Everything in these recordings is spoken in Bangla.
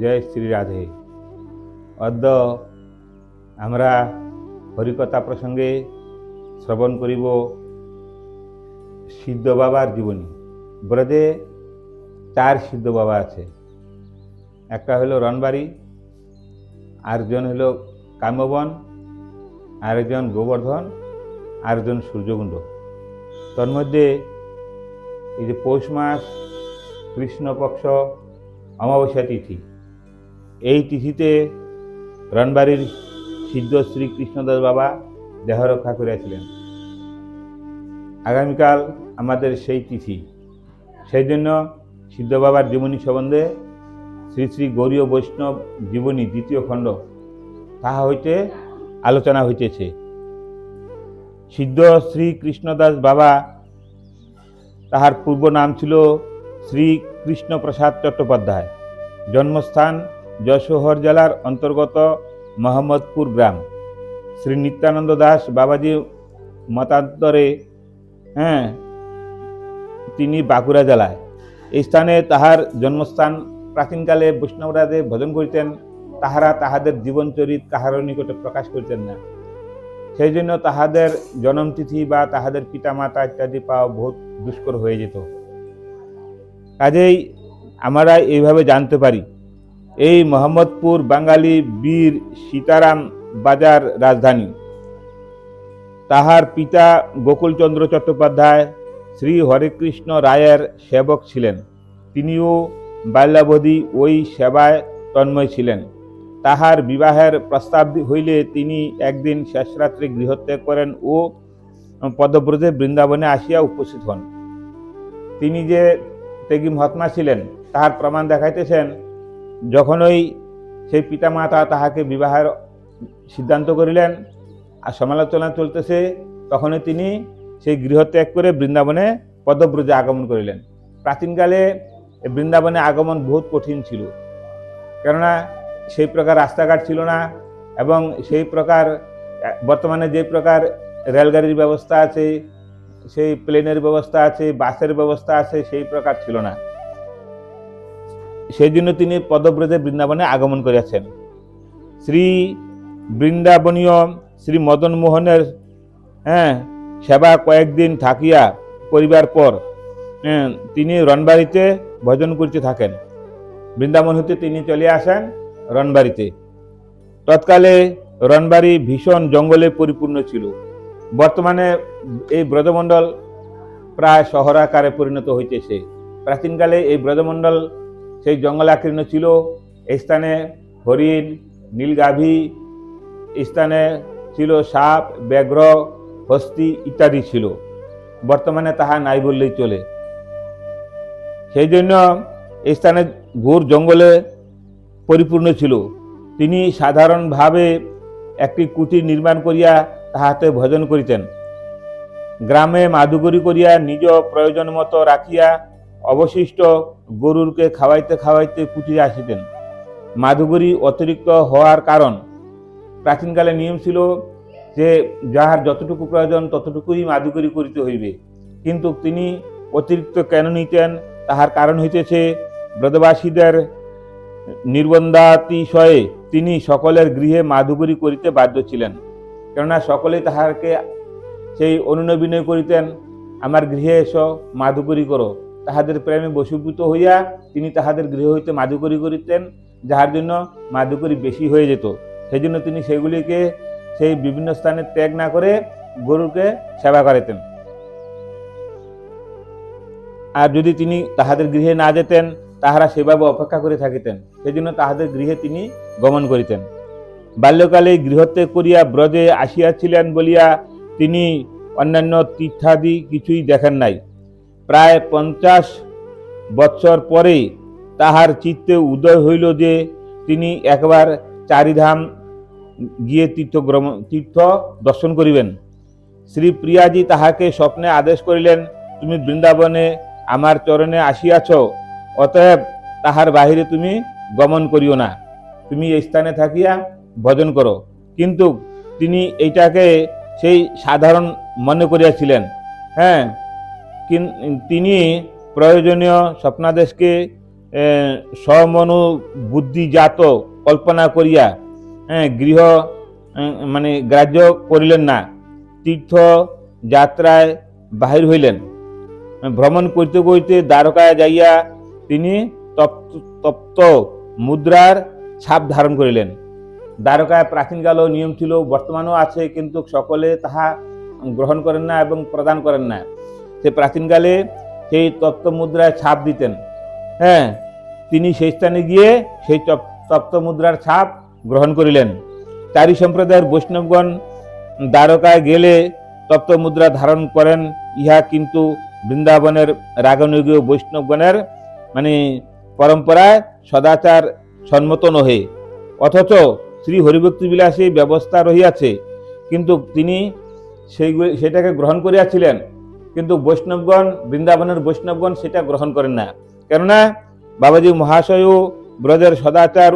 জয় শ্রী রাধে। অদ্য আমরা হরিকথা প্রসঙ্গে শ্রবণ করিব সিদ্ধ বাবার জীবনী। ব্রজে চার সিদ্ধ বাবা আছে। একটা হলো রনবাড়ি আরেকজন হলো কাম্যবন, আরেকজন গোবর্ধন, আরেকজন সূর্যকুণ্ড। তন্মধ্যে এই যে পৌষ মাস, কৃষ্ণপক্ষ অমাবস্যা তিথি এই তিথিতে রণবাড়ির সিদ্ধ শ্রী কৃষ্ণদাস বাবা দেহ রক্ষা করিয়াছিলেন। আগামীকাল আমাদের সেই তিথি। সেই জন্য সিদ্ধ বাবার জীবনী সম্বন্ধে শ্রী শ্রী গৌরীয় বৈষ্ণব জীবনী দ্বিতীয় খণ্ড, তাহা হইতে আলোচনা হইতেছে। সিদ্ধ শ্রী কৃষ্ণদাস বাবা তাহার পূর্ব নাম ছিল শ্রী কৃষ্ণপ্রসাদ চট্টোপাধ্যায়। জন্মস্থান যশোহর জেলার অন্তর্গত মোহাম্মদপুর গ্রাম। শ্রী নিত্যানন্দ দাস বাবাজি মতান্তরে হ্যাঁ তিনি বাঁকুড়া জেলায়। এই স্থানে তাহার জন্মস্থান প্রাচীনকালে বৈষ্ণবরাদে ভজন করিতেন। তাহারা তাহাদের জীবনচরিত কাহারও নিকটে প্রকাশ করিতেন না। সেই জন্য তাহাদের জন্মতিথি বা তাহাদের পিতামাতা ইত্যাদি পাওয়া বহুত দুষ্কর হয়ে যেত। কাজেই আমরা এইভাবে জানতে পারি এই মোহাম্মদপুর বাঙালি বীর সীতারাম বাজার রাজধানী। তাহার পিতা গোকুলচন্দ্র চট্টোপাধ্যায়, শ্রী হরেকৃষ্ণ রায়ের সেবক ছিলেন। তিনিও বাল্যাবধি ওই সেবায় তন্ময় ছিলেন। তাহার বিবাহের প্রস্তাব হইলে তিনি একদিন শেষরাত্রে গৃহত্যাগ করেন ও পদব্রজে বৃন্দাবনে আসিয়া উপস্থিত হন। তিনি যে তেগি মহাত্মা ছিলেন, তাহার প্রমাণ দেখাইতেছেন যখনই সেই পিতামাতা তাহাকে বিবাহের সিদ্ধান্ত করিলেন আর সমালোচনা চলতেছে, তখনই তিনি সেই গৃহত্যাগ করে বৃন্দাবনে পদব্রজে আগমন করিলেন। প্রাচীনকালে বৃন্দাবনে আগমন বহুত কঠিন ছিল, কেননা সেই প্রকার রাস্তাঘাট ছিল না এবং সেই প্রকার, বর্তমানে যে প্রকার রেলগাড়ির ব্যবস্থা আছে, সেই প্লেনের ব্যবস্থা আছে, বাসের ব্যবস্থা আছে, সেই প্রকার ছিল না। সেই তিনি পদব্রজে বৃন্দাবনে আগমন করিয়াছেন। শ্রী বৃন্দাবনীয় শ্রী মদন মোহনের হ্যাঁ সেবা কয়েকদিন থাকিয়া করিবার পর হ্যাঁ, তিনি রণবাড়িতে ভজন করিতে থাকেন। বৃন্দাবন হতে তিনি চলে আসেন রণবাড়িতে। তৎকালে রণবাড়ি ভীষণ জঙ্গলে পরিপূর্ণ ছিল। বর্তমানে এই ব্রজমণ্ডল প্রায় শহরাকারে পরিণত হইতেছে। প্রাচীনকালে এই ব্রজমণ্ডল সেই জঙ্গলাকীর্ণ ছিল। স্থানে হরিণ, নীলগাভী স্থানে ছিল সাপ, ব্যাঘ্র, হস্তি ইত্যাদি ছিল। বর্তমানে তাহা নাই বললেই চলে। সেই জন্য স্থানে ঘোর জঙ্গলে পরিপূর্ণ ছিল। তিনি সাধারণভাবে একটি কুটির নির্মাণ করিয়া তাহাতে ভজন করিতেন। গ্রামে মাদুগরি করিয়া নিজ প্রয়োজন মতো রাখিয়া অবশিষ্ট গরুরকে খাওয়াইতে খাওয়াইতে কুটিরে আসিতেন। মাদুগরি অতিরিক্ত হওয়ার কারণ প্রাচীনকালে নিয়ম ছিল যে যাহার যতটুকু প্রয়োজন ততটুকুই মাদুগরি করিতে হইবে। কিন্তু তিনি অতিরিক্ত কেন নিতেন? তাহার কারণ হইতেছে ব্রজবাসীদের নির্বন্ধাতিশয়ে তিনি সকলের গৃহে মাদুগরি করিতে বাধ্য ছিলেন। কেননা সকলেই তাহাকে সেই অনুনবিনয় করিতেন, আমার গৃহে এসো মাদুকরি করো। তাহাদের প্রেমে বশীভূত হইয়া তিনি তাহাদের গৃহ হইতে মাদুকরি করিতেন, যাহার জন্য মাদুকরি বেশি হয়ে যেত। সেই জন্য তিনি সেগুলিকে সেই বিভিন্ন স্থানে ত্যাগ না করে গরুকে সেবা করিতেন আর যদি তিনি তাহাদের গৃহে না যেতেন, তাহারা সেভাবে অপেক্ষা করে থাকিতেন। সেই জন্য তাহাদের গৃহে তিনি গমন করিতেন। বাল্যকালে গৃহত্যাগ করিয়া ব্রজে আসিয়াছিলেন বলিয়া তিনি অন্যান্য তীর্থাদি কিছুই দেখেন নাই। প্রায় পঞ্চাশ বৎসর পরে তাহার চিত্তে উদয় হইল যে তিনি একবার চারিধাম গিয়ে তীর্থ তীর্থ দর্শন করিবেন। শ্রী প্রিয়াজি তাহাকে স্বপ্নে আদেশ করিলেন, তুমি বৃন্দাবনে আমার চরণে আসিয়াছ, অতএব তাহার বাহিরে তুমি গমন করিও না। তুমি এই স্থানে থাকিয়া ভজন করো। কিন্তু তিনি এইটাকে সেই সাধারণ মনে করিয়াছিলেন। হ্যাঁ তিনি প্রয়োজনীয় স্বপ্নাদেশকে স্বমনু বুদ্ধিজাত কল্পনা করিয়া গৃহ মানে গ্রাহ্য করিলেন না। তীর্থ যাত্রায় বাহির হইলেন। ভ্রমণ করিতে করিতে দ্বারকায় যাইয়া তিনি তপ্ত মুদ্রার ছাপ ধারণ করিলেন। দ্বারকায় প্রাচীনকালেও নিয়ম ছিল, বর্তমানেও আছে, কিন্তু সকলে তাহা গ্রহণ করেন না এবং প্রদান করেন না। সে প্রাচীনকালে সেই তপ্ত মুদ্রায় ছাপ দিতেন। হ্যাঁ তিনি সেই স্থানে গিয়ে সেই তপ- তপ্ত মুদ্রার ছাপ গ্রহণ করিলেন। তারি সম্প্রদায়ের বৈষ্ণবগণ দ্বারকায় গেলে তপ্ত মুদ্রা ধারণ করেন। ইহা কিন্তু বৃন্দাবনের রাগনগীয় বৈষ্ণবগণের মানে পরম্পরায় সদাচার সম্মত নহে। অথচ শ্রী হরিভক্তি বিলাসী ব্যবস্থা রহিয়াছে। কিন্তু তিনি সেই সেটাকে গ্রহণ করিয়াছিলেন। কিন্তু বৈষ্ণবগণ, বৃন্দাবনের বৈষ্ণবগণ সেটা গ্রহণ করেন না। কেননা বাবাজি মহাশয়ও ব্রজের সদাচার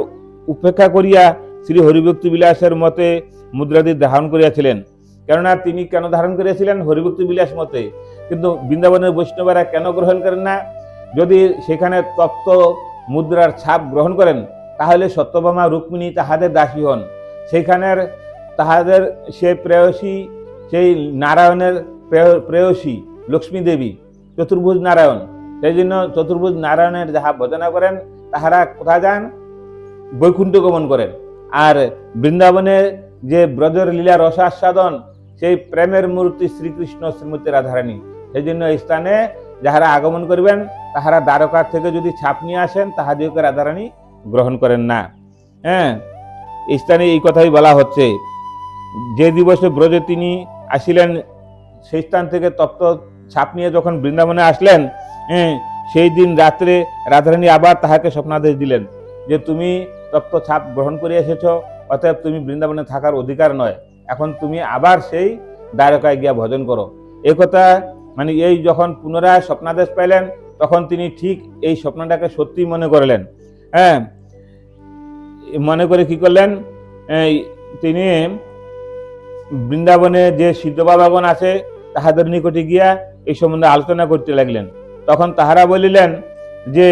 উপেক্ষা করিয়া শ্রী হরিভক্তি বিলাসের মতে মুদ্রাদি ধারণ করিয়াছিলেন। কেননা তিনি কেন ধারণ করিয়াছিলেন হরিভক্তি বিলাস মতে? কিন্তু বৃন্দাবনের বৈষ্ণবেরা কেন গ্রহণ করেন না? যদি সেখানে তপ্ত মুদ্রার ছাপ গ্রহণ করেন, তাহলে সত্যভামা রুক্মিণী তাহাদের দাসী হন। সেইখানের তাহাদের সে প্রেয়সী, সেই নারায়ণের প্রেয়- প্রেয়সী লক্ষ্মী দেবী, চতুর্ভুজ নারায়ণ। সেই জন্য চতুর্ভুজ নারায়ণের যাহা ভজনা করেন, তাহারা কোথায় যান? বৈকুণ্ঠ গমন করেন। আর বৃন্দাবনে যে ব্রজের লীলা রসাস্বাদন, সেই প্রেমের মূর্তি শ্রীকৃষ্ণ শ্রীমতী রাধারানী। সেই জন্য এই স্থানে যাহারা আগমন করবেন, তাহারা দ্বারকার থেকে যদি ছাপ নিয়ে আসেন তাহাদিওকে রাধারানী গ্রহণ করেন না। হ্যাঁ এই স্থানে এই কথাই বলা হচ্ছে। যে দিবসে ব্রজে তিনি আসিলেন, সেই স্থান থেকে তপ্ত ছাপ নিয়ে যখন বৃন্দাবনে আসলেন হ্যাঁ সেই দিন রাত্রে রাধারানী আবার তাহাকে স্বপ্নাদেশ দিলেন যে, তুমি তপ্ত ছাপ গ্রহণ করে এসেছ, অতএব তুমি বৃন্দাবনে থাকার অধিকার নয়। এখন তুমি আবার সেই দ্বারকায় গিয়া ভজন করো। এ কথা মানে এই যখন পুনরায় স্বপ্নাদেশ পাইলেন, তখন তিনি ঠিক এই স্বপ্নটাকে সত্যি মনে করলেন। হ্যাঁ মনে করে কি করলেন? তিনি বৃন্দাবনে যে সিদ্ধ বাবাগণ আছে, তাহাদের নিকটে গিয়া এই সম্বন্ধে আলোচনা করতে লাগলেন। তখন তাহারা বলিলেন যে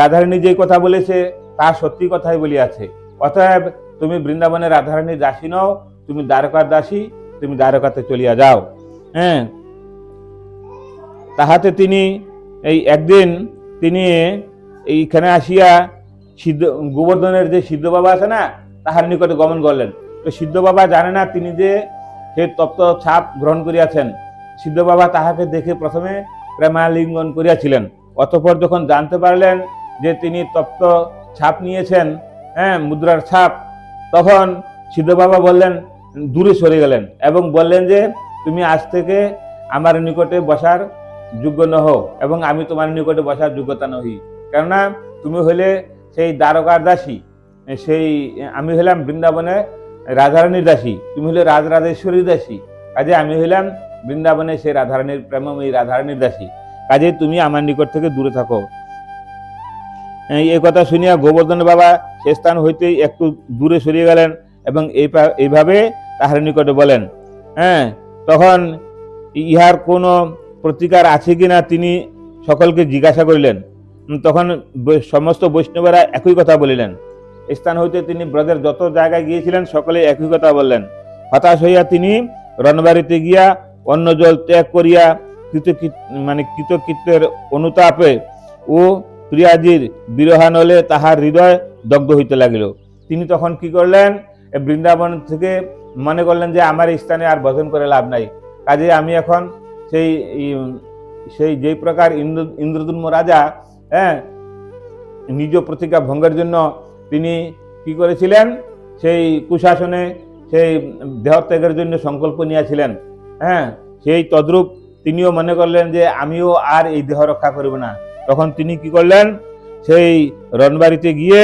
রাধারানী যে কথা বলেছে, তা সত্যি কথাই বলিয়াছে। অতএব তুমি বৃন্দাবনের রাধারানীর দাসী নও, তুমি দ্বারকার দাসী, তুমি দ্বারকাতে চলিয়া যাও। হ্যাঁ। তাহাতে তিনি এই একদিন তিনি এইখানে আসিয়া সিদ্ধ, গোবর্ধনের যে সিদ্ধ বাবা আছে না, তাহার নিকটে গমন করলেন। তো সিদ্ধ বাবা জানে না তিনি যে সে তপ্ত ছাপ গ্রহণ করিয়াছেন। সিদ্ধ বাবা তাহাকে দেখে প্রথমে প্রেমালিঙ্গন করিয়াছিলেন। অতঃপর যখন জানতে পারলেন যে তিনি তপ্ত ছাপ নিয়েছেন হ্যাঁ মুদ্রার ছাপ, তখন সিদ্ধ বাবা বললেন, দূরে সরে গেলেন। এবং বললেন যে, তুমি আজ থেকে আমার নিকটে বসার যোগ্য নহ এবং আমি তোমার নিকটে বসার যোগ্যতা নহি। কেননা তুমি হলে সেই দ্বারকার দাসী, সেই, আমি হলাম বৃন্দাবনে রাধারানীর দাসী, তুমি হলে রাজরাজেশ্বরীর দাসী, কাজে আমি হইলাম বৃন্দাবনে সেই রাধারানীর প্রেমময়ী রাধারানীর দাসী। কাজে তুমি আমার নিকট থেকে দূরে থাকো। এই কথা শুনিয়া গোবর্ধন বাবা সে স্থান হইতেই একটু দূরে সরিয়ে গেলেন এবং এই এইভাবে তাহার নিকটে বলেন হ্যাঁ তখন ইহার কোনো প্রতিকার আছে কিনা তিনি সকলকে জিজ্ঞাসা করিলেন। তখন সমস্ত বৈষ্ণবেরা একই কথা বলিলেন। স্থান হইতে তিনি ব্রজের যত জায়গায় গিয়েছিলেন সকলে একই কথা বললেন। হতাশ হইয়া তিনি রণবাড়িতে গিয়া অন্ন জল ত্যাগ করিয়া কৃতকৃত মানে কৃতকৃত্যের অনুতাপে ও প্রিয়াজির বিরহানলে তাহার হৃদয় দগ্ধ হইতে লাগিল। তিনি তখন কি করলেন? বৃন্দাবন থেকে মনে করলেন যে, আমার স্থানে আর ভজন করে লাভ নাই। কাজে আমি এখন সেই সেই যেই প্রকার ইন্দ্র ইন্দ্রদুম্ন রাজা হ্যাঁ নিজ প্রতিজ্ঞা ভঙ্গের জন্য তিনি কি করেছিলেন? সেই কুশাসনে সেই দেহত্যাগের জন্য সংকল্প নিয়েছিলেন। হ্যাঁ সেই তদ্রূপ তিনিও মনে করলেন যে আমিও আর এই দেহ রক্ষা করব না। তখন তিনি কি করলেন? সেই রনবাড়িতে গিয়ে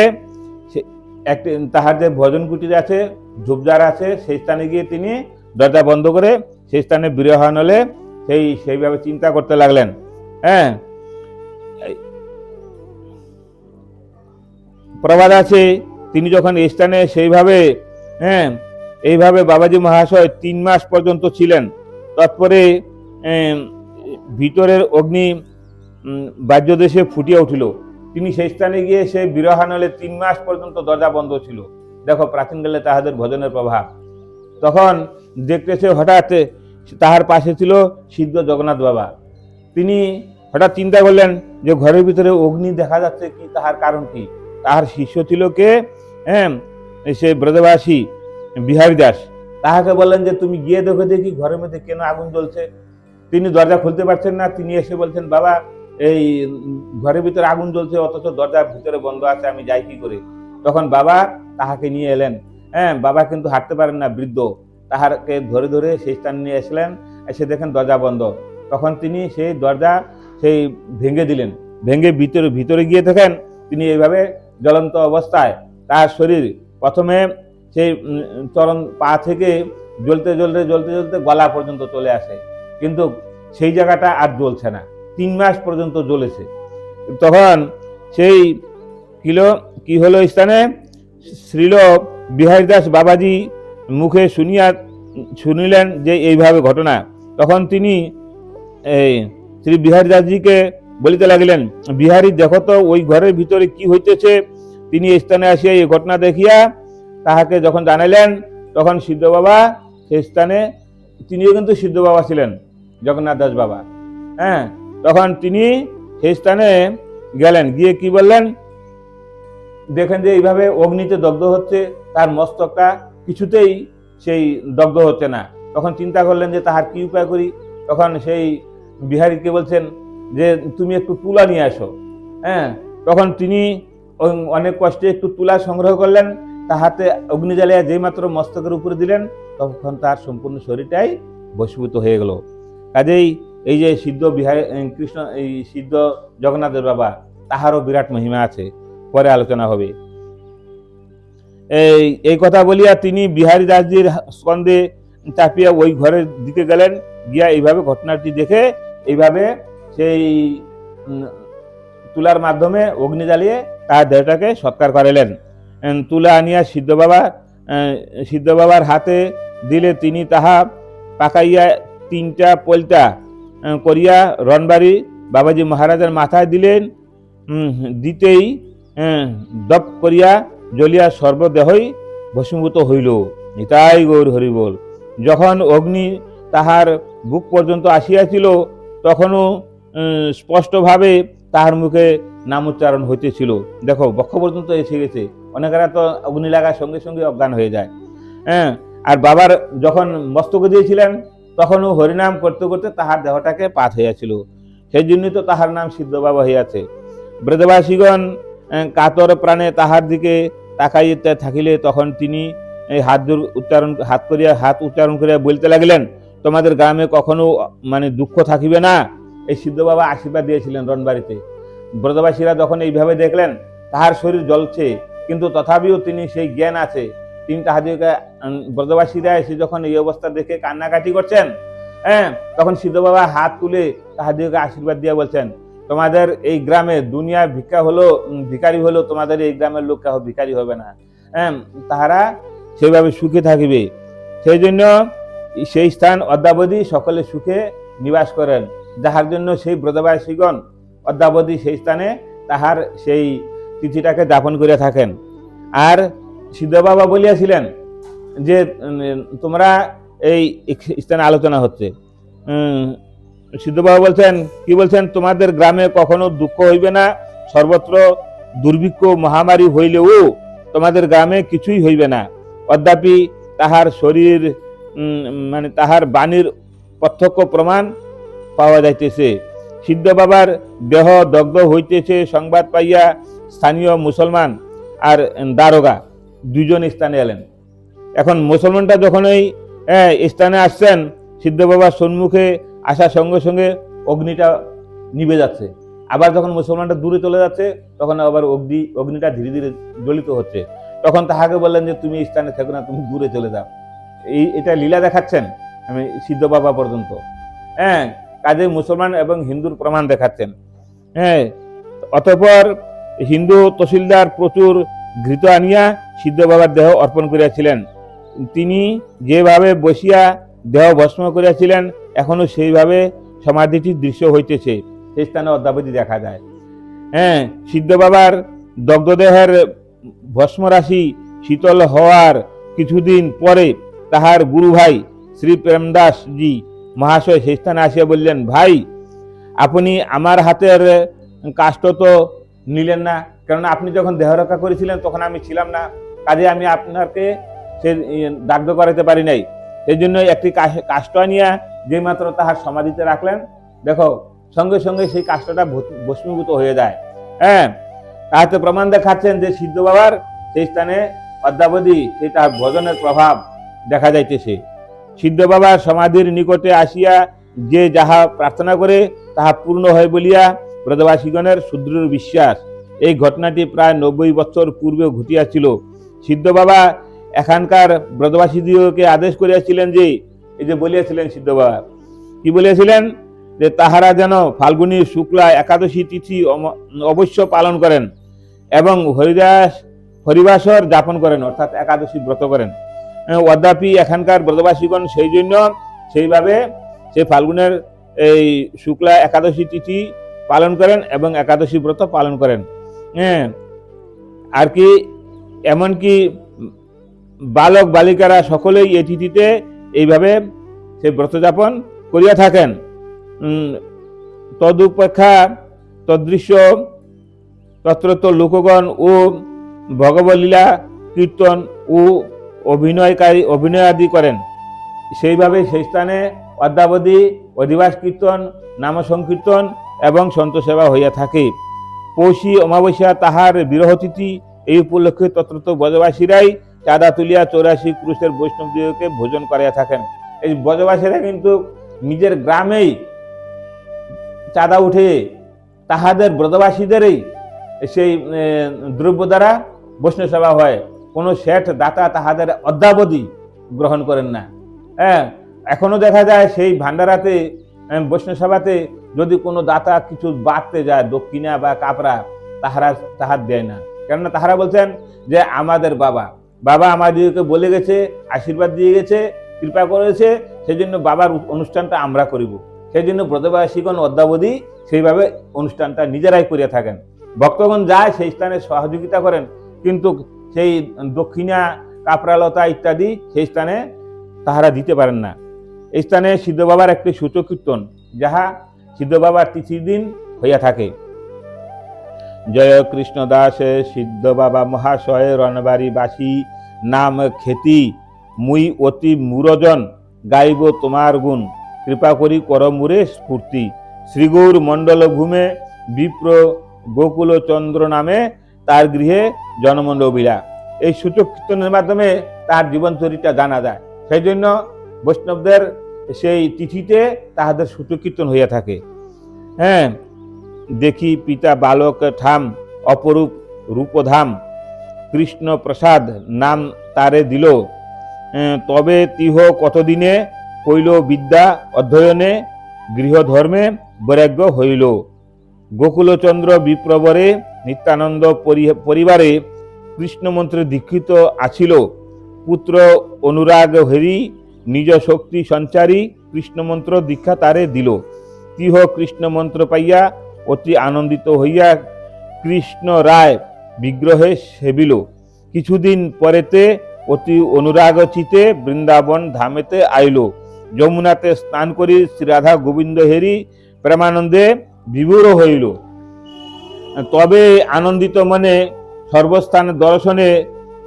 একটি তাহার যে ভজন কুটির আছে, ঝোপঝাড় আছে, সেই স্থানে গিয়ে তিনি দরজা বন্ধ করে সেই স্থানে বিরহান হলে সেই, সেইভাবে চিন্তা করতে লাগলেন। হ্যাঁ প্রবাদ আছে, তিনি যখন এই স্থানে সেইভাবে হ্যাঁ এইভাবে বাবাজি মহাশয় তিন মাস পর্যন্ত ছিলেন তৎপরে ভিতরের অগ্নি বাহ্যদেশে ফুটিয়া উঠিল। তিনি সেই স্থানে গিয়ে সেই বিরহানলে তিন মাস পর্যন্ত দরজা বন্ধ ছিল। দেখো প্রাচীনকালে তাহাদের ভজনের প্রভাব। তখন দেখতেছে হঠাৎ তাহার পাশে ছিল সিদ্ধ জগন্নাথ বাবা। তিনি হঠাৎ চিন্তা করলেন যে, ঘরের ভিতরে অগ্নি দেখা যাচ্ছে কি, তাহার কারণ কি? তাহার শিষ্য ছিল কে? হ্যাঁ সে ব্রজবাসী, বিহারী দাস। তাহাকে বললেন যে, তুমি গিয়ে দেখো দেখি, ঘরের মধ্যে কেন আগুন জ্বলছে? তিনি দরজা খুলতে পারছেন না। তিনি এসে বলছেন, বাবা, এই ঘরের ভিতরে আগুন জ্বলছে, অথচ দরজার ভিতরে বন্ধ আছে, আমি যাই কি করে? তখন বাবা তাহাকে নিয়ে এলেন। হ্যাঁ বাবা কিন্তু হাঁটতে পারেন না, বৃদ্ধ। তাহাকে ধরে ধরে সেই স্থানে নিয়ে আসলেন এসে দেখেন দরজা বন্ধ। তখন তিনি সেই দরজা সেই ভেঙে দিলেন। ভেঙে ভিতরে ভিতরে গিয়ে থাকেন তিনি এইভাবে জ্বলন্ত অবস্থায়। তার শরীর প্রথমে সেই চরণ পা থেকে জ্বলতে জ্বলতে জ্বলতে জ্বলতে গলা পর্যন্ত চলে আসে। কিন্তু সেই জায়গাটা আর জ্বলছে না। তিন মাস পর্যন্ত জ্বলেছে। তখন সেই কিলো, কি হলো স্থানে? শ্রীল বিহারীদাস বাবাজি মুখে শুনিয়া, শুনিলেন যে এইভাবে ঘটনা। তখন তিনি এই শ্রী বিহারীদাসজিকে বলিতে লাগিলেন, বিহারী, দেখো তো, ওই ঘরের ভিতরে কি হইতেছে? তিনি স্থানে আসিয়া এই ঘটনা দেখিয়া তাহাকে যখন জানাইলেন, তখন সিদ্ধ বাবা সেই স্থানে, তিনিও কিন্তু সিদ্ধ বাবা ছিলেন, জগন্নাথ দাস বাবা। হ্যাঁ তখন তিনি সেই স্থানে গেলেন, গিয়ে কি বললেন, দেখেন যে এইভাবে অগ্নিতে দগ্ধ হচ্ছে, তার মস্তকটা কিছুতেই সেই দগ্ধ হচ্ছে না। তখন চিন্তা করলেন যে তাহার কি উপায় করি? তখন সেই বিহারীকে বলছেন যে, তুমি একটু তুলা নিয়ে আসো। হ্যাঁ তখন তিনি অনেক কষ্টে একটু তুলা সংগ্রহ করলেন তাহাতে অগ্নি জ্বালিয়া যেই মাত্র মস্তকের উপরে দিলেন তখন তার সম্পূর্ণ শরীরটাই বশীভূত হয়ে গেল। কাজেই এই যে সিদ্ধ বিহার কৃষ্ণ, এই সিদ্ধ জগন্নাথের বাবা, তাহারও বিরাট মহিমা আছে। পরে আলোচনা হবে। এই এই কথা বলিয়া তিনি বিহারী দাসজির স্কন্ধে চাপিয়া ওই ঘরের দিকে গেলেন, গিয়া এইভাবে ঘটনাটি দেখে এইভাবে সেই তুলার মাধ্যমে অগ্নি জ্বালিয়ে তার দেহটাকে সৎকার করালেন। তুলা আনিয়া সিদ্ধ বাবা সিদ্ধ বাবার হাতে দিলে তিনি তাহা পাকাইয়া তিনটা পলটা করিয়া রনবাড়ি বাবাজি মহারাজের মাথায় দিলেন দিতেই দপ করিয়া জ্বলিয়া সর্বদেহই ভস্মীভূত হইল। নিতাই গৌর হরিবল। যখন অগ্নি তাহার বুক পর্যন্ত আসিয়াছিল, তখনও স্পষ্টভাবে তাহার মুখে নাম উচ্চারণ হইতেছিল। দেখো, বক্ষ পর্যন্ত এসে গেছে। অনেকেরা তো অগ্নি লাগার সঙ্গে সঙ্গে অজ্ঞান হয়ে যায়। হ্যাঁ আর বাবার যখন মস্তকে দিয়েছিলেন তখনও হরিনাম করতে করতে তাহার দেহটাকে পাত হইয়াছিল। সেই জন্যই তো তাহার নাম সিদ্ধ বাবা হইয়াছে। ব্রজবাসীগণ কাতর প্রাণে তাহার দিকে তাকাইতে থাকিলে তখন তিনি এই হাত উচ্চারণ, হাত করিয়া, হাত উচ্চারণ করিয়া বলতে লাগিলেন, তোমাদের গ্রামে কখনো মানে দুঃখ থাকিবে না? এই সিদ্ধ বাবা আশীর্বাদ দিয়েছিলেন রনবাড়িতে ব্রজবাসীরা যখন এইভাবে দেখলেন, তাহার শরীর জ্বলছে। কিন্তু তথাপিও তিনি সেই জ্ঞান আছে। তিনি তাহাদেরকে উম, ব্রজবাসীরা এসে যখন এই অবস্থা দেখে কান্নাকাটি করছেন হ্যাঁ তখন সিদ্ধ বাবা হাত তুলে তাহাদেরকে আশীর্বাদ দিয়ে বলছেন তোমাদের এই গ্রামে দুনিয়া ভিক্ষা হলো ভিখারি হলো তোমাদের এই গ্রামের লোক কেউ ভিখারি হবে না। হ্যাঁ তাহারা সেইভাবে সুখে থাকিবে। সেই জন্য সেই স্থান অদ্যাবধি সকলে সুখে নিবাস করেন। যাহার জন্য সেই ব্রজবাসীগণ অদ্যাবধি সেই স্থানে তাহার সেই তিথিটাকে যাপন করে থাকেন। আর সিদ্ধ বাবা বলিয়াছিলেন যে তোমরা এই স্থানে আলোচনা হচ্ছে। সিদ্ধবাবা বলছেন, কি বলছেন? তোমাদের গ্রামে কখনো দুঃখ হইবে না? সর্বত্র দুর্ভিক্ষ মহামারী হইলেও তোমাদের গ্রামে কিছুই হইবে না। অদ্যাপি তাহার শরীর মানে তাহার বাণীর প্রত্যক্ষ প্রমাণ পাওয়া যাইতেছে। সিদ্ধ বাবার দেহ দগ্ধ হইতেছে, সংবাদ পাইয়া স্থানীয় মুসলমান আর দারোগা দুজন স্থানে এলেন। এখন মুসলমানটা যখন ওই স্থানে আসছেন, সিদ্ধ বাবার সম্মুখে আসার সঙ্গে সঙ্গে অগ্নিটা নিভে যাচ্ছে। আবার যখন মুসলমানটা দূরে চলে যাচ্ছে, তখন আবার অগ্নি, অগ্নিটা ধীরে ধীরে জ্বলিত হচ্ছে। তখন তাহাকে বললেন যে, তুমি স্থানে থেকো না, তুমি দূরে চলে যাও। এই, এটা লীলা দেখাচ্ছেন, আমি, সিদ্ধ বাবা পর্যন্ত। হ্যাঁ কাজে মুসলমান এবং হিন্দুর প্রমাণ দেখাচ্ছেন। হ্যাঁ অতঃপর হিন্দু তহসিলদার প্রচুর ঘৃত আনিয়া সিদ্ধ বাবার দেহ অর্পণ করিয়াছিলেন। তিনি যেভাবে বসিয়া দেহ ভস্ম করিয়াছিলেন এখনও সেইভাবে সমাধিটির দৃশ্য হইতেছে। সেই স্থানে অদ্যাবধি দেখা যায়। হ্যাঁ সিদ্ধ বাবার দগ্ধদেহের ভস্মরাশি শীতল হওয়ার কিছুদিন পরে তাহার গুরু ভাই শ্রী প্রেমদাসজি মহাশয় সেই স্থানে আসিয়া বললেন, ভাই, আপনি আমার হাতের কাষ্ট তো নিলেন না। কারণ আপনি যখন দেহ রক্ষা করেছিলেন, তখন আমি ছিলাম না। কাজে আমি আপনাকে সে দাগ্ধ করাতে পারি নাই। সেই জন্য একটি কাষ্ট আনিয়া যে মাত্র তাহার সমাধিতে রাখলেন, দেখো, সঙ্গে সঙ্গে সেই কাষ্টটা ভস্মীভূত হয়ে যায়। হ্যাঁ তাহাতে প্রমাণ দেখাচ্ছেন যে সিদ্ধ বাবার সেই স্থানে অদ্যাবধি সেই তাহার ভজনের প্রভাব দেখা যাইতেছে। সিদ্ধ বাবার সমাধির নিকটে আসিয়া যে যাহা প্রার্থনা করে, তাহা পূর্ণ হয় বলিয়া ব্রজবাসীগণের সুদৃঢ় বিশ্বাস। এই ঘটনাটি প্রায় নব্বই বছর পূর্বে ঘটিয়াছিল। সিদ্ধ বাবা এখানকার ব্রজবাসীদিওকে আদেশ করিয়াছিলেন যে, এই যে বলিয়াছিলেন সিদ্ধ বাবা, কি বলিয়াছিলেন? যে তাহারা যেন ফাল্গুনী শুক্লা একাদশী তিথি অবশ্য পালন করেন এবং হরিদাস হরিবাসর যাপন করেন, অর্থাৎ একাদশী ব্রত করেন। অদ্যাপি এখানকার ব্রতবাসীগণ সেই জন্য সেইভাবে সেই ফাল্গুনের এই শুক্লা একাদশী তিথি পালন করেন এবং একাদশী ব্রত পালন করেন। হ্যাঁ আর কি, এমনকি বালক বালিকারা সকলেই এই তিথিতে এইভাবে সেই ব্রতযাপন করিয়া থাকেন। তদুপেক্ষা তদৃশ্য তত্রত লোকগণ ও ভগবলীলা কীর্তন ও অভিনয়কারী অভিনয় আদি করেন। সেইভাবে সেই স্থানে অদ্যাবধি অধিবাস কীর্তন নাম সংকীর্তন এবং সন্ত সেবা হইয়া থাকে। পৌষী অমাবস্যা তাহার বিরহতিথি, এই উপলক্ষে তত্রত ব্রজবাসীরাই চাঁদা তুলিয়া চৌরাশি ক্রুশের বৈষ্ণবদিগকে ভোজন করিয়া থাকেন। এই ব্রজবাসীরা কিন্তু নিজের গ্রামেই চাঁদা উঠে তাহাদের ব্রজবাসীদেরই সেই দ্রব্য দ্বারা বৈষ্ণব সেবা হয়। কোনো শেঠ দাতা তাহাদের অদ্যাবধি গ্রহণ করেন না। হ্যাঁ এখনও দেখা যায় সেই ভান্ডারাতে আহ, বৈষ্ণব সভাতে যদি কোনো দাতা কিছু বাড়তে যায় দক্ষিণা বা কাপড়া তাহারা তাহার দেয় না। কেননা তাহারা বলছেন যে আমাদের বাবা। বাবা আমাদেরকে বলে গেছে আশীর্বাদ দিয়ে গেছে কৃপা করেছে সেই জন্য বাবার অনুষ্ঠানটা আমরা করিব। সেই জন্য ব্রতবাসীগণ অদ্যাবধি সেইভাবে অনুষ্ঠানটা নিজেরাই করিয়া থাকেন। ভক্তগণ যায় সেই স্থানে সহযোগিতা করেন কিন্তু সেই দক্ষিণা কাপড়ালতা ইত্যাদি সেই স্থানে তাহারা দিতে পারেন না। স্থানে সিদ্ধ বাবার একটি সূচক কীর্তন যাহা সিদ্ধ বাবার তিথির দিন হইয়া থাকে। জয় কৃষ্ণ দাস সিদ্ধ বাবা মহাশয় রণবাড়ি বাসী নাম খ্যাতি মুই অতি মুরজন, গাইব তোমার গুণ। কৃপা করি কর মুরে স্ফূর্তি। শ্রীগৌর মণ্ডল ভূমে বিপ্র গোকুল চন্দ্র নামে তার গৃহে জনমণ্ড বিলা এই সূচক কীর্তনের মাধ্যমে তার জীবন চরিত্রা জানা যায়। সেই জন্য বৈষ্ণবদের সেই তিথিতে তাহাদের সূচক কীর্তন হইয়া থাকে। হ্যাঁ দেখি পিতা বালক ঠাম, অপরূপ রূপধাম, কৃষ্ণ প্রসাদ নাম তারে দিল। তবে তিহ কতদিনে কইল বিদ্যা অধ্যয়নে, গৃহধর্মে বৈরাগ্য হইল। গোকুলচন্দ্র বিপ্রবরে নিত্যানন্দ পরিবারে কৃষ্ণমন্ত্রে দীক্ষিত আছিল। পুত্র অনুরাগ হেরি নিজ শক্তি সঞ্চারী কৃষ্ণমন্ত্র দীক্ষা তারে দিল। তিহ কৃষ্ণমন্ত্র পাইয়া অতি আনন্দিত হইয়া কৃষ্ণ রায় বিগ্রহে সেবিল। কিছুদিন পরেতে অতি অনুরাগ চিতে বৃন্দাবন ধামেতে আইল। যমুনাতে স্নান করি শ্রীরাধা গোবিন্দ হেরি প্রেমানন্দে বিভোর হইল। তবে আনন্দিত মনে সর্বস্থান দর্শনে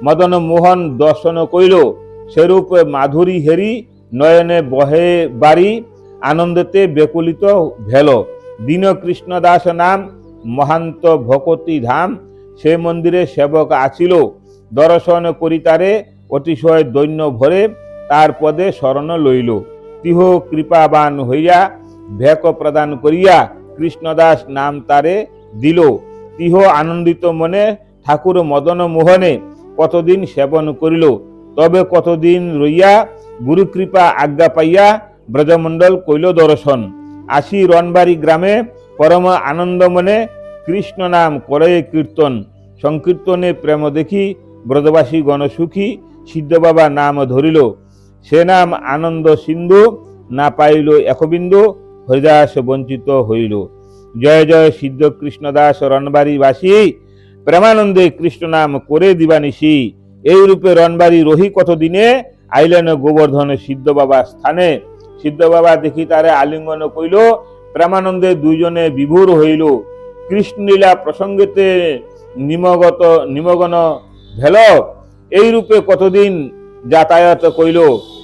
মদন মোহন দর্শন কইল। সেরূপ মাধুরী হেরি নয়নে বহে বাড়ি, আনন্দতে বেকুলিত ভেল। দীন কৃষ্ণ দাস নাম, মহান্ত ভকতি ধাম। সে মন্দিরে সেবক আছিল। দর্শন করিতারে অতিশয় দৈন্য ভরে তার পদে শরণ লইল। তিহ কৃপাবান হইয়া ভেক প্রদান করিয়া কৃষ্ণদাস নাম তারে দিল। তিহ আনন্দিত মনে ঠাকুর মদন মোহনে কতদিন সেবন করিল। তবে কতদিন রইয়া গুরু কৃপা আজ্ঞা পাইয়া ব্রজমণ্ডল কইল দর্শন। আসি রনবাড়ি গ্রামে পরম আনন্দ মনে কৃষ্ণ নাম করে কীর্তন। সংকীর্তনে প্রেম দেখি ব্রজবাসী গণসুখী সিদ্ধ বাবা নাম ধরিল। সে নাম আনন্দ সিন্ধু, না পাইল একবিন্দু, হরিদাস বঞ্চিত হইল। জয় জয় সিদ্ধ কৃষ্ণদাস রণবাড়িবাসী, প্রেমানন্দে কৃষ্ণ নাম করে দিবানিসি এই রূপে রণবাড়ি রহি কতদিনে? আইলেন গোবর্ধন সিদ্ধ বাবা স্থানে। সিদ্ধ বাবা দেখি তারে আলিঙ্গন কইল, প্রেমানন্দে দুইজনে বিভোর হইল। কৃষ্ণলীলা প্রসঙ্গেতে নিমগত, নিমগন ভেল। এই রূপে কতদিন যাতায়াত কইল?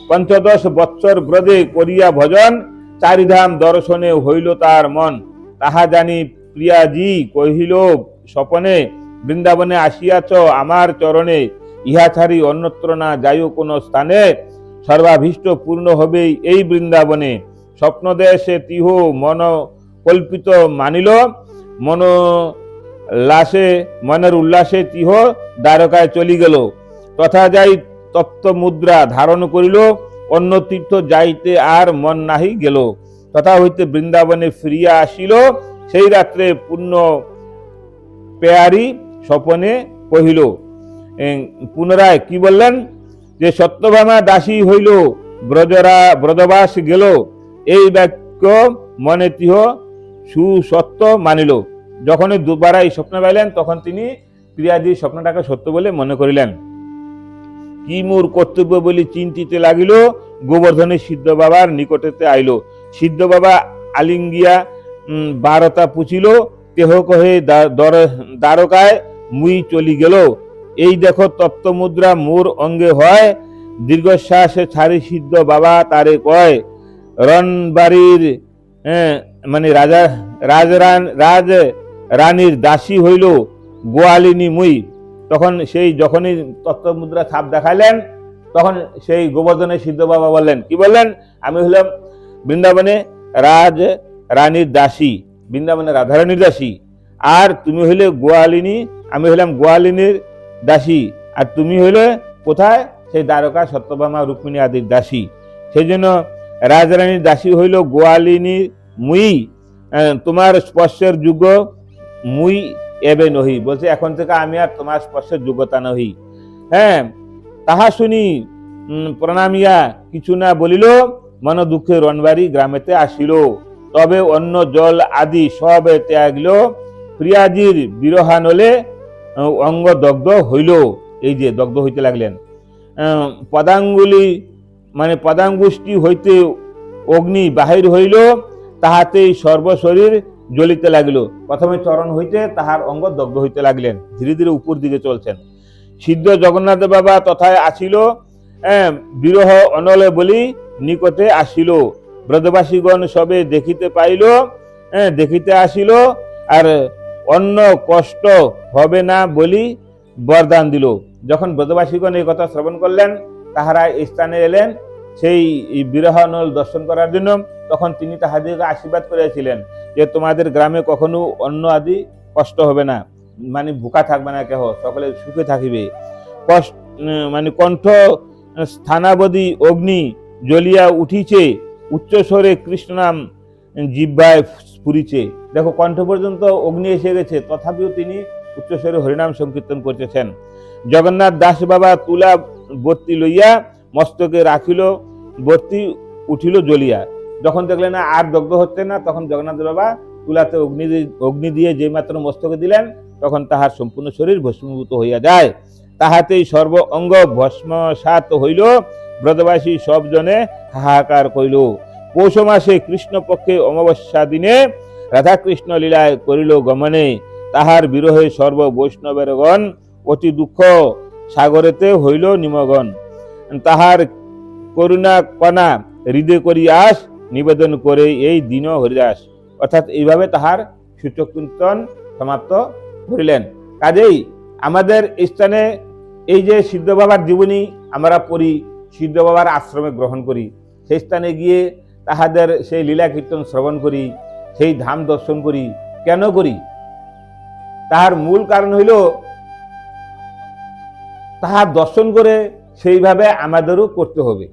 পঞ্চদশ বৎসর ব্রদে করিয়া ভজন, চারিধাম দর্শনে হইল তার মন। তাহা জানি প্রিয়াজি কহিল, স্বপনে বৃন্দাবনে আসিয়াছ আমার চরণে। ইহা ছাড়ি অন্যত্র না যাইও কোনো স্থানে। সর্বাভীষ্ট পূর্ণ হবেই এই বৃন্দাবনে। স্বপ্নদেশে তিহ মন কল্পিত মানিল। মন লাসে মনের উল্লাসে তিহ দ্বারকায় চলি গেল। তথা যাই তত্ত্ব মুদ্রা ধারণ করিল, অন্য তীর্থ যাইতে আর মন নাহি গেল। তথা হইতে বৃন্দাবনে ফিরিয়া আসিল, সেই রাত্রে পূর্ণ পেয়ারি স্বপনে কহিল পুনরায় কি বললেন? যে সত্যভামা দাসী হইল, ব্রজরা, ব্রজবাস গেল, এই বাক্য মনে তিহ সুসত্য মানিল। যখনই দুবার এই স্বপ্ন পাইলেন, তখন তিনি প্রিয়াজির স্বপ্নটাকে সত্য বলে মনে করিলেন। কি মোর কর্তব্য বলে চিন্তিতে লাগিল গোবর্ধনের সিদ্ধ বাবার নিকটেতে আইল। সিদ্ধ বাবা আলিঙ্গিয়া বারতা পুছিল কেহ কহে দ্বারকায় মুই চলি গেল। এই দেখো তত্ত্বমুদ্রা মোর অঙ্গে হয়। দীর্ঘশ্বাসে ছাড়ি সিদ্ধ বাবা তারে কয় রণবাড়ির হ্যাঁ, মানে রাজা রাজরান রাজ রানীর দাসী হইল গোয়ালিনী মুই। তখন সেই যখনই তত্ত্বমুদ্রা ছাপ দেখালেন তখন সেই গোবর্ধনে সিদ্ধ বাবা বললেন কি বললেন? আমি হলাম বৃন্দাবনে রাজ রানীর দাসী বৃন্দাবনে রাধারানীর দাসী। আর তুমি হইলে গোয়ালিনী আমি হইলাম গোয়ালিনীর দাসী। আর তুমি হইলে কোথায়? সেই দ্বারকা সত্যভামা রুক্মিণী আদির দাসী। সেই জন্য রাজরানীর দাসী হইল গোয়ালিনী মুই। তোমার স্পর্শের যুগ মুই এবে নহি। বলছে, এখন থেকে আমি আর তোমার স্পর্শের যোগ্যতা নহি। হ্যাঁ তাহা শুনি প্রণামিয়া কিছু না বলিল, মন দুঃখে রণবাড়ি গ্রামেতে আসিল। তবে অন্য জল আদি সব ত্যাগল। প্রিয়াজির বিরহানলে অঙ্গ দগ্ধ হইল এই যে দগ্ধ হইতে লাগলেন পদাঙ্গুলি মানে পদাঙ্গুষ্টি হইতে অগ্নি বাহির হইল তাহাতেই সর্বশরীর জ্বলিতে লাগিল। প্রথমে চরণ হইতে তাহার অঙ্গ দগ্ধ হইতে লাগলেন, ধীরে ধীরে উপর দিকে চলছেন। সিদ্ধ জগন্নাথ বাবা তথায় আসিল বিরহ অনলে বলি নিকটে আসিল। ব্রজবাসীগণ সবে দেখিতে পাইল দেখিতে আসিল, আর অন্য কষ্ট হবে না বলি বরদান দিল। যখন ব্রজবাসীগণ এই কথা শ্রবণ করলেন, তাহারা স্থানে এলেন, সেই বিরহ বিরহানল দর্শন করার জন্য। তখন তিনি তাহাদেরকে আশীর্বাদ করেছিলেন যে, তোমাদের গ্রামে কখনো অন্ন আদি কষ্ট হবে না। মানে ভুকা থাকবে না কেহ, সকলে সুখে থাকিবে। কষ্ট মানে কণ্ঠ স্থানাবধি অগ্নি জ্বলিয়া উঠিছে, উচ্চস্বরে কৃষ্ণ নাম জিব্বায় স্ফুরিছে। দেখো, কণ্ঠ পর্যন্ত অগ্নি এসে গেছে। তথাপিও তিনি উচ্চস্বরে হরিনাম সংকীর্তন করতেছেন। জগন্নাথ দাস বাবা তুলা বর্তি লইয়া মস্তকে রাখিল বর্তি উঠিল জ্বলিয়া। যখন দেখলেন না, আর দগ্ধ হচ্ছে না, তখন জগন্নাথ বাবা তুলাতে অগ্নি অগ্নি দিয়ে যে মাত্র মস্তকে দিলেন, তখন তাহার সম্পূর্ণ শরীর ভস্মীভূত হইয়া যায়। তাহাতেই সর্ব অঙ্গ ভস্মসাত হইল ব্রতবাসী সব জনে হাহাকার কইল পৌষ মাসে কৃষ্ণ পক্ষে অমাবস্যা দিনে রাধাকৃষ্ণ লীলায় করিল গমনে, তাহার বিরহে সর্ব বৈষ্ণবেরগণ অতি দুঃখ সাগরেতে হইল নিমগন। তাহার করুণা কণা হৃদয় করি আস, নিবেদন করে এই দিন হরিদাস। অর্থাৎ এইভাবে তাহার সূচকীর্তন সমাপ্ত করিলেন। কাজেই আমাদের স্থানে এই যে সিদ্ধ বাবার জীবনী আমরা পড়ি, সিদ্ধ বাবার আশ্রমে গ্রহণ করি, সেই স্থানে গিয়ে তাহাদের সেই লীলা কীর্তন শ্রবণ করি। সেই ধাম দর্শন করি। কেন করি? তাহার মূল কারণ হইল তাহার দর্শন করে সেইভাবে আমাদেরও করতে হবে।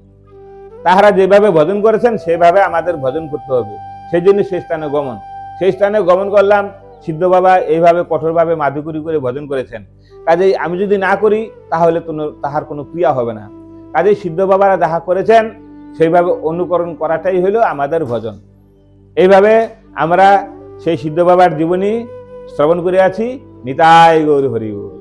তাহারা যেভাবে ভজন করেছেন, সেভাবে আমাদের ভজন করতে হবে। সেই জন্য সেই স্থানে গমন। সেই স্থানে গমন করলাম, সিদ্ধ বাবা এইভাবে কঠোরভাবে মাধুকুরি করে ভজন করেছেন। কাজেই আমি যদি না করি, তাহলে তাহার কোনো ক্রিয়া হবে না। কাজেই সিদ্ধ বাবারা যাহা করেছেন, সেইভাবে অনুকরণ করাটাই হলো আমাদের ভজন। এইভাবে আমরা সেই সিদ্ধ বাবার জীবনী শ্রবণ করে আছি নিতাই গৌর হরি বল।